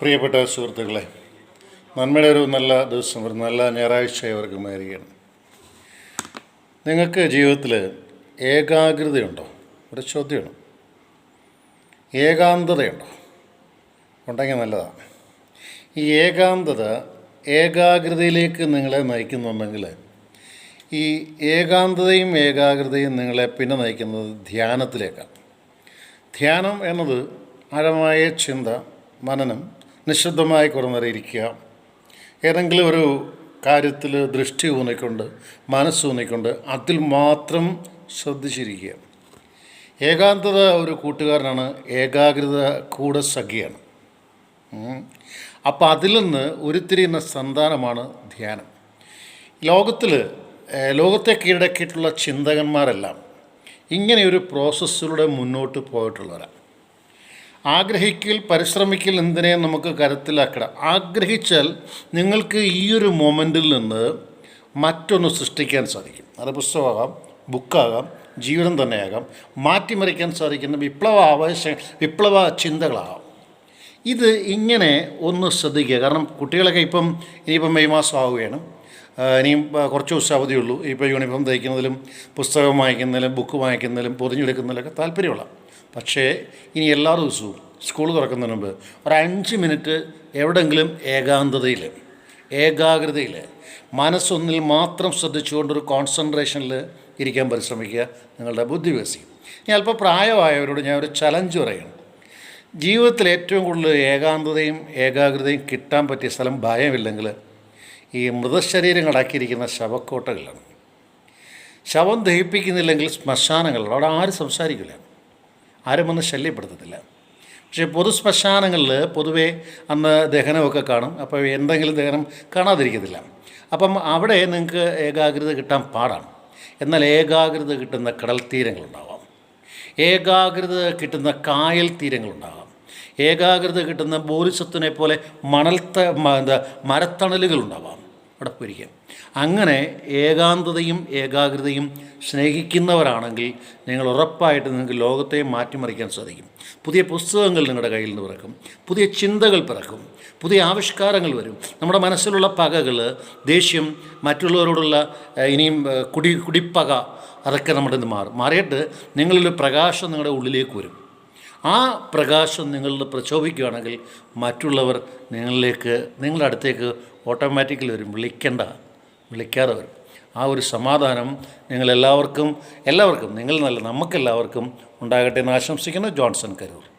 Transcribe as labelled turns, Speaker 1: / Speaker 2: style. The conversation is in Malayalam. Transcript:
Speaker 1: പ്രിയപ്പെട്ട സുഹൃത്തുക്കളെ നന്മയുടെ ഒരു നല്ല ദിവസം ഒരു നല്ല ഞായറാഴ്ച അവർക്ക് നിങ്ങൾക്ക് ജീവിതത്തിൽ ഏകാഗ്രതയുണ്ടോ? ഒരു ചോദ്യമാണ്. ഏകാന്തതയുണ്ടോ? ഉണ്ടെങ്കിൽ നല്ലതാണ്. ഈ ഏകാന്തത ഏകാഗ്രതയിലേക്ക് നിങ്ങളെ നയിക്കുന്നുണ്ടെങ്കിൽ ഈ ഏകാന്തതയും ഏകാഗ്രതയും നിങ്ങളെ പിന്നെ നയിക്കുന്നത് ധ്യാനത്തിലേക്കാണ്. ധ്യാനം എന്നത് ആഴമായ ചിന്ത മനനം നിശബ്ദമായി കുറന്നറിയിരിക്കുക ഏതെങ്കിലും ഒരു കാര്യത്തിൽ ദൃഷ്ടി ഊന്നിക്കൊണ്ട് മനസ്സൂന്നിക്കൊണ്ട് അതിൽ മാത്രം ശ്രദ്ധിച്ചിരിക്കുക. ഏകാന്തത ഒരു കൂട്ടുകാരനാണ് ഏകാഗ്രത കൂടെ സഖിയാണ്. അപ്പോൾ അതിൽ നിന്ന് ഉരുത്തിരിയുന്ന സന്താനമാണ് ധ്യാനം. ലോകത്തിൽ ലോകത്തെ കീഴടക്കിയിട്ടുള്ള ചിന്തകന്മാരെല്ലാം ഇങ്ങനെയൊരു പ്രോസസ്സിലൂടെ മുന്നോട്ട് പോയിട്ടുള്ളവരാണ് ആഗ്രഹിക്കൽ പരിശ്രമിക്കൽ എന്തിനെ നമുക്ക് കരുത്തിലാക്കണം. ആഗ്രഹിച്ചാൽ നിങ്ങൾക്ക് ഈ ഒരു മൊമെന്റിൽ നിന്ന് മറ്റൊന്ന് സൃഷ്ടിക്കാൻ സാധിക്കും. അത് പുസ്തകമാകാം ബുക്കാകാം ജീവിതം തന്നെയാകാം മാറ്റിമറിക്കാൻ സാധിക്കുന്ന വിപ്ലവ ആവേശ വിപ്ലവ ചിന്തകളാകാം. ഇത് ഇങ്ങനെ ഒന്ന് ശ്രദ്ധിക്കുക. കാരണം കുട്ടികളൊക്കെ ഇപ്പം ഇനിയിപ്പം മെയ് മാസം ആവുകയാണ്. ഇനിയും കുറച്ച് ദിവസം അവധിയുള്ളൂ ഇപ്പോൾ യൂണിഫോം തയ്ക്കുന്നതിലും പുസ്തകം വായിക്കുന്നതിലും ബുക്ക് വായിക്കുന്നതിലും പൊതിഞ്ഞെടുക്കുന്നതിലൊക്കെ താല്പര്യമുള്ള. പക്ഷേ ഇനി എല്ലാ ദിവസവും സ്കൂൾ തുറക്കുന്നതിന് മുമ്പ് ഒരു അഞ്ച് മിനിറ്റ് എവിടെയെങ്കിലും ഏകാന്തതയിൽ ഏകാഗ്രതയിൽ മനസ്സൊന്നിൽ മാത്രം ശ്രദ്ധിച്ചുകൊണ്ട് ഒരു കോൺസെൻട്രേഷനിൽ ഇരിക്കാൻ പരിശ്രമിക്കുക നിങ്ങളുടെ ബുദ്ധി വികസിക്കും ഇനി അല്പം പ്രായമായവരോട് ഞാൻ ഒരു ചലഞ്ച് പറയുന്നു ജീവിതത്തിൽ ഏറ്റവും കൂടുതൽ ഏകാന്തതയും ഏകാഗ്രതയും കിട്ടാൻ പറ്റിയ സ്ഥലം ഭയമില്ലെങ്കിൽ ഈ മൃതശരീരങ്ങളാക്കിയിരിക്കുന്ന ശവക്കോട്ടകളാണ്. ശവം ദഹിപ്പിക്കുന്നില്ലെങ്കിൽ ശ്മശാനങ്ങളുണ്ട് അവിടെ ആരും സംസാരിക്കില്ല. ആരും വന്ന് ശല്യപ്പെടുത്തത്തില്ല. പക്ഷേ പൊതു ശ്മശാനങ്ങളിൽ പൊതുവേ അന്ന് ദഹനമൊക്കെ കാണും. അപ്പോൾ എന്തെങ്കിലും ദഹനം കാണാതിരിക്കത്തില്ല. അപ്പം അവിടെ നിങ്ങൾക്ക് ഏകാഗ്രത കിട്ടാൻ പാടാണ്. എന്നാൽ ഏകാഗ്രത കിട്ടുന്ന കടൽ തീരങ്ങളുണ്ടാവാം. ഏകാഗ്രത കിട്ടുന്ന കായൽ തീരങ്ങളുണ്ടാവാം. ഏകാഗ്രത കിട്ടുന്ന ബോധിസത്തിനെ പോലെ മണൽത്ത എന്താ മരത്തണലുകളുണ്ടാവാം. അവിടെ അങ്ങനെ ഏകാന്തതയും ഏകാഗ്രതയും സ്നേഹിക്കുന്നവരാണെങ്കിൽ നിങ്ങൾ ഉറപ്പായിട്ട് നിങ്ങൾക്ക് ലോകത്തെ മാറ്റിമറിക്കാൻ സാധിക്കും. പുതിയ പുസ്തകങ്ങൾ നിങ്ങളുടെ കയ്യിൽ നിന്ന് പിറക്കും. പുതിയ ചിന്തകൾ പിറക്കും. പുതിയ ആവിഷ്കാരങ്ങൾ വരും. നമ്മുടെ മനസ്സിലുള്ള പകകൾ ദേഷ്യം മറ്റുള്ളവരോടുള്ള ഇനിയും കുടി കുടിപ്പക അതൊക്കെ നമ്മുടെ നിന്ന് മാറും. മാറിയിട്ട് നിങ്ങളിലൊരു പ്രകാശം നിങ്ങളുടെ ഉള്ളിലേക്ക് വരും. ആ പ്രകാശം നിങ്ങളിൽ പ്രക്ഷോഭിക്കുകയാണെങ്കിൽ മറ്റുള്ളവർ നിങ്ങളിലേക്ക് നിങ്ങളുടെ അടുത്തേക്ക് ഓട്ടോമാറ്റിക്കലി വരും. വിളിക്കേണ്ട വിളിക്കാതെ വരും. ആ ഒരു സമാധാനം നിങ്ങളെല്ലാവർക്കും എല്ലാവർക്കും നിങ്ങൾ നല്ല നമുക്കെല്ലാവർക്കും ഉണ്ടാകട്ടെ എന്ന് ആശംസിക്കുന്നു ജോൺസൺ കരൂർ.